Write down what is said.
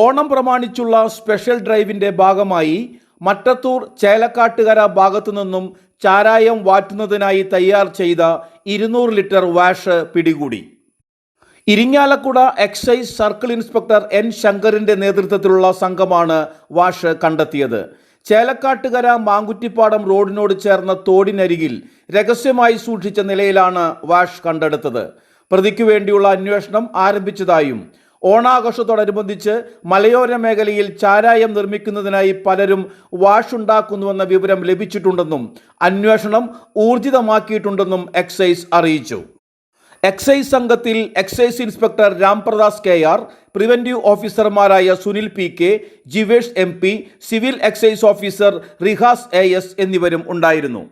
Onam പ്രമാണിച്ചുള്ള special ഡ്രൈവിന്റെ ഭാഗമായി മട്ടത്തൂർ ചേലക്കാട്ടുകര ഭാഗത്തു നിന്നും ചാരായം വാറ്റുന്നതിനായി തയ്യാർ ചെയ്ത ഇരുന്നൂറ് ലിറ്റർ വാഷ് പിടികൂടി. Irinjalakuda excise circle inspector N ശങ്കറിന്റെ നേതൃത്വത്തിലുള്ള സംഘമാണ് വാഷ് കണ്ടെത്തിയത്. ചേലക്കാട്ടുകര മാങ്കുറ്റിപ്പാടം റോഡിനോട് ചേർന്ന തോടിനരികിൽ രഹസ്യമായി സൂക്ഷിച്ച നിലയിലാണ് വാഷ് കണ്ടെടുത്തത്. പ്രതിക്കു വേണ്ടിയുള്ള അന്വേഷണം ആരംഭിച്ചതായും ഓണാഘോഷത്തോടനുബന്ധിച്ച് മലയോര മേഖലയിൽ ചാരായം നിർമ്മിക്കുന്നതിനായി പലരും വാഷുണ്ടാക്കുന്നുവെന്ന വിവരം ലഭിച്ചിട്ടുണ്ടെന്നും അന്വേഷണം ഊർജിതമാക്കിയിട്ടുണ്ടെന്നും എക്സൈസ് അറിയിച്ചു. എക്സൈസ് സംഘത്തിൽ excise inspector Rampradas K R preventive ഓഫീസർമാരായ Sunil P K Jivesh M P civil excise officer Rihas A S എന്നിവരും ഉണ്ടായിരുന്നു.